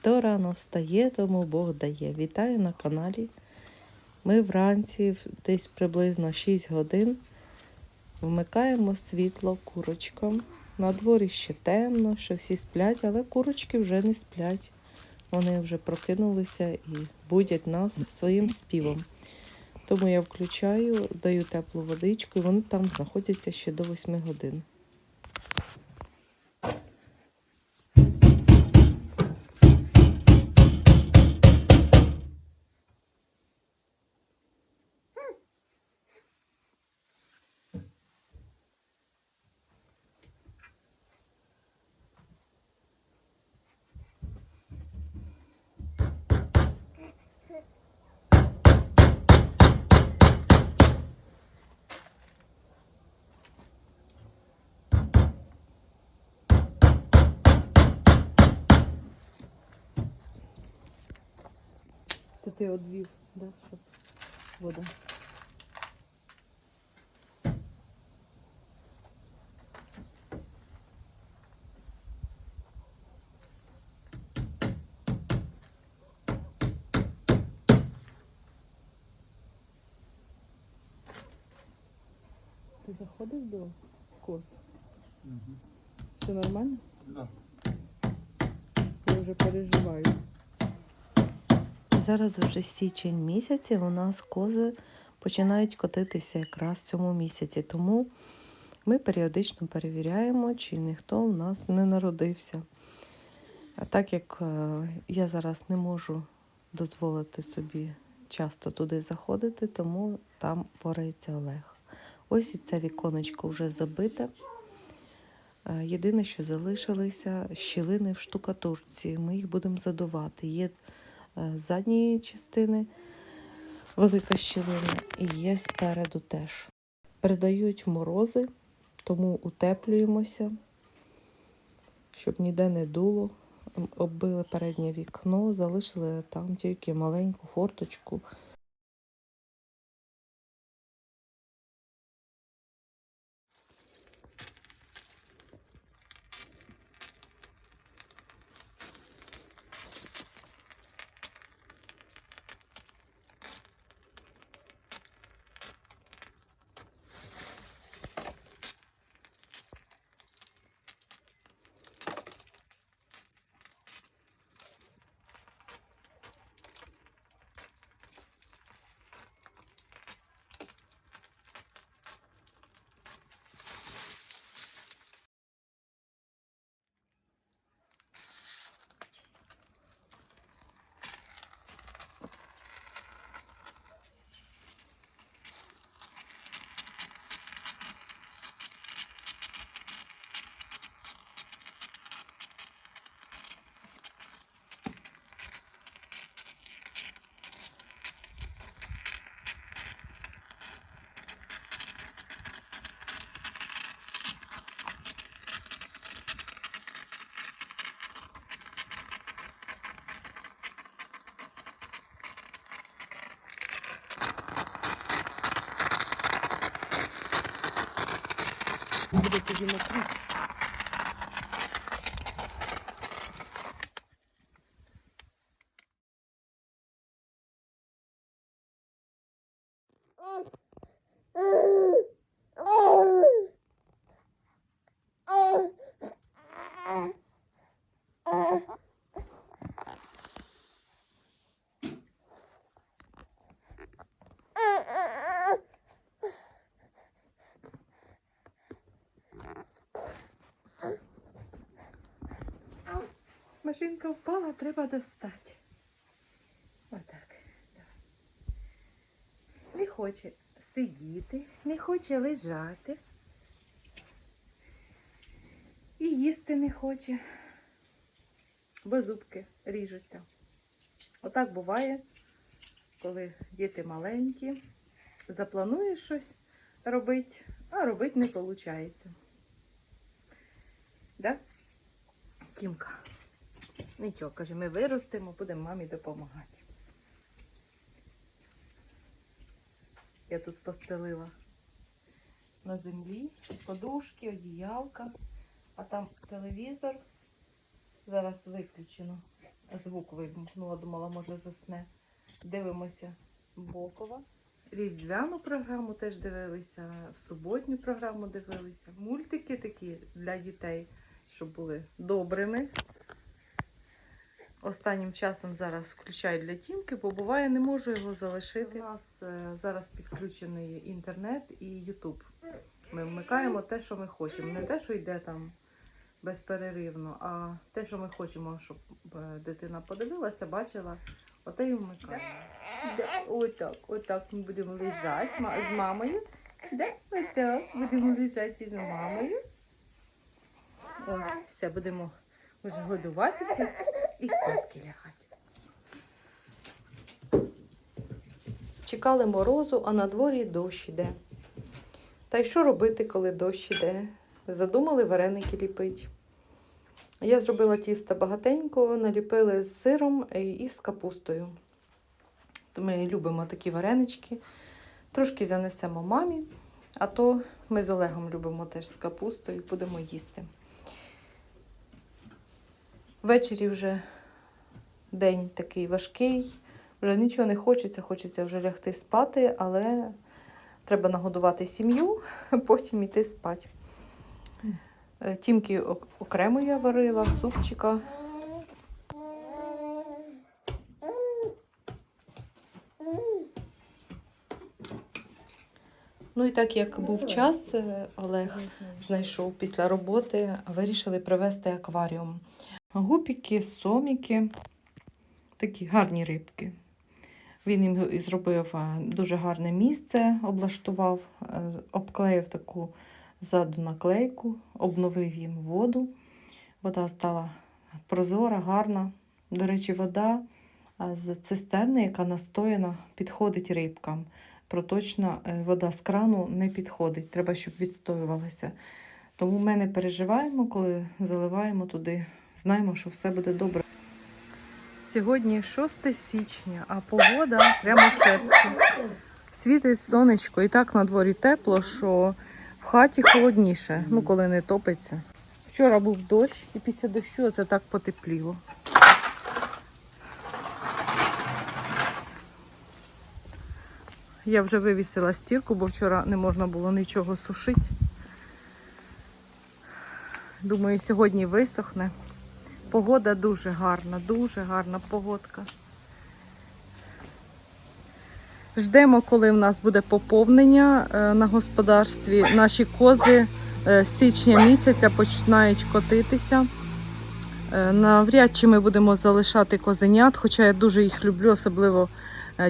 Хто рано встає, тому Бог дає. Вітаю на каналі. Ми вранці, десь приблизно 6 годин, вмикаємо світло курочкам. На дворі ще темно, ще всі сплять, але курочки вже не сплять. Вони вже прокинулися і будять нас своїм співом. Тому я включаю, даю теплу водичку, і вони там знаходяться ще до 8 годин. Ти одвів, да, щоб вода. Ти заходив до коз? Все нормально? Да. Я вже переживаю. Зараз вже січень місяць, і у нас кози починають котитися якраз в цьому місяці. Тому ми періодично перевіряємо, чи ніхто у нас не народився. А так як е, я зараз не можу дозволити собі часто туди заходити, тому там порається Олег. Ось і це віконечко вже забите. Е, Єдине, що залишилися щілини в штукатурці. Ми їх будемо задувати. Є з задньої частини велика щілина і є спереду теж. Передають морози, тому утеплюємося, щоб ніде не дуло. Оббили переднє вікно, залишили там тільки маленьку форточку. Буде тоді на мокрі. Машинка впала, треба достати. Отак. Не хоче сидіти, не хоче лежати. І їсти не хоче, бо зубки ріжуться. Отак буває, коли діти маленькі, заплануєш щось, робити, а робити не виходить. Да? Тімка. Нічого, каже, ми виростемо, будемо мамі допомагати. Я тут постелила на землі подушки, одіялка, а там телевізор. Зараз виключено. Звук вимкнула, думала, може засне. Дивимося Бокова. Різдвяну програму теж дивилися, в суботню програму дивилися. Мультики такі для дітей, щоб були добрими. Останнім часом зараз включаю для тімки, бо буває, не можу його залишити. У нас е, зараз підключений інтернет і Ютуб. Ми вмикаємо те, що ми хочемо. Не те, що йде там безперервно, а те, що ми хочемо, щоб е, дитина подивилася, бачила, оте і вмикаємо. Да, отак, отак ми будемо лежати з мамою. Да, отак будемо лежати з мамою. О, все, будемо вже годуватися і спадки лягати. Чекали морозу, а на дворі дощ іде. Та й що робити, коли дощ іде? Задумали вареники ліпити. Я зробила тісто багатенько, наліпили з сиром і з капустою. Ми любимо такі варенички. Трошки занесемо мамі, а то ми з Олегом любимо теж з капустою, будемо їсти. Ввечері вже день такий важкий, вже нічого не хочеться, хочеться вже лягти спати, але треба нагодувати сім'ю, потім йти спати. Е, Тімки окремо я варила, супчика. Ну і так як був час, е, Олег знайшов після роботи, вирішили привезти акваріум. Гупіки, соміки, такі гарні рибки. Він їм зробив е, дуже гарне місце, облаштував, е, обклеїв таку ззаду наклейку, обновив їм воду. Вода стала прозора, гарна. До речі, вода з цистерни, яка настояна, підходить рибкам. Проточна е, вода з крану не підходить, треба, щоб відстоювалася. Тому ми не переживаємо, коли заливаємо туди. Знаємо, що все буде добре. Сьогодні 6 січня, а погода прямо шепче. Світить сонечко, і так на дворі тепло, що в хаті холодніше, ну коли не топиться. Вчора був дощ, і після дощу це так потепліло. Я вже вивісила стірку, бо вчора не можна було нічого сушити. Думаю, сьогодні висохне. Погода дуже гарна, дуже гарна погодка. Ждемо, коли в нас буде поповнення е, на господарстві. Наші кози е, з січня місяця починають котитися. Е, Навряд чи ми будемо залишати козенят, хоча я дуже їх люблю, особливо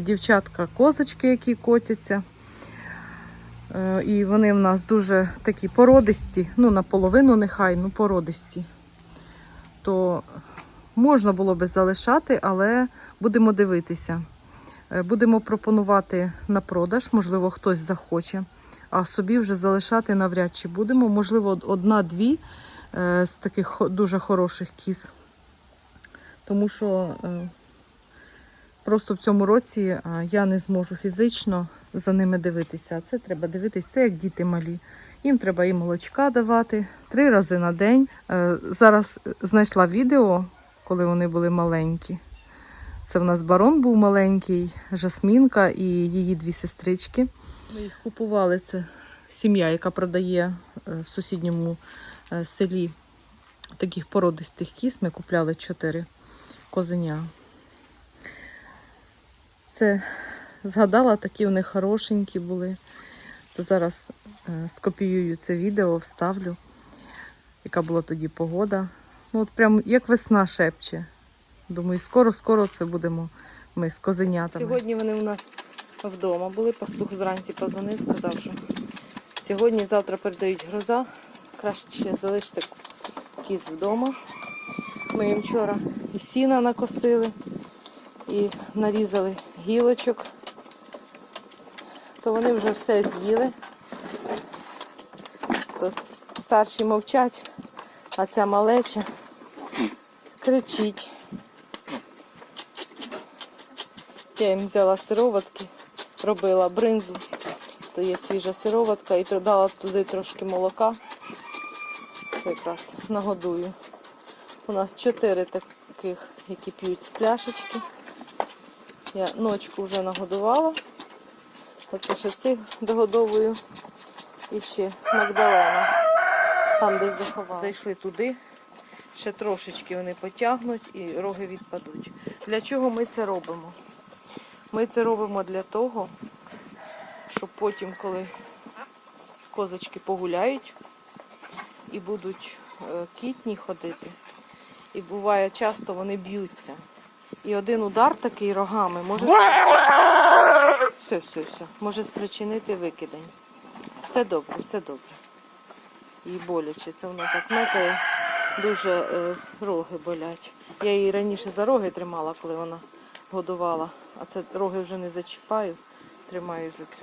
дівчатка-козочки, які котяться. І вони в нас дуже такі породисті, ну наполовину нехай, ну породисті. То можна було би залишати, але будемо дивитися. Е, Будемо пропонувати на продаж, можливо, хтось захоче, а собі вже залишати навряд чи будемо. Можливо, одна-дві е, з таких дуже хороших кіз. Тому що е, просто в цьому році я не зможу фізично за ними дивитися. Це треба дивитися, це як діти малі. Їм треба і молочка давати три рази на день. Е, Зараз знайшла відео, коли вони були маленькі. Це в нас барон був маленький, Жасмінка і її дві сестрички. Ми їх купували. Це сім'я, яка продає е, в сусідньому е, селі таких породистих кіз. Ми купляли чотири козеня. Це згадала, такі вони хорошенькі були. То зараз е, скопіюю це відео, вставлю, яка була тоді погода. Ну, от прям як весна шепче. Думаю, скоро-скоро це будемо ми з козенятами. Сьогодні вони у нас вдома були. Пастух зранці позвонив, сказав, що сьогодні, завтра передають гроза. Краще залишити кіз вдома. Ми їм вчора і сіна накосили, і нарізали гілочок. То вони вже все з'їли. То старші мовчать, а ця малеча кричить. Я їм взяла сироватки, робила бринзу. То є свіжа сироватка і додала туди трошки молока. Якраз нагодую. У нас чотири таких, які п'ють з пляшечки. Я ночку вже нагодувала. Оце ще цих догодовую. І ще Магдалена. Там десь заховала. Зайшли туди. Ще трошечки вони потягнуть і роги відпадуть. Для чого ми це робимо? Ми це робимо для того, щоб потім, коли козочки погуляють і будуть е, кітні ходити, і буває часто вони б'ються. І один удар такий рогами може все, все, все, може спричинити викидень. Все добре, все добре. Їй боляче. Це вона так мекає, дуже е, роги болять. Я її раніше за роги тримала, коли вона годувала, а це роги вже не зачіпаю, тримаю за цю.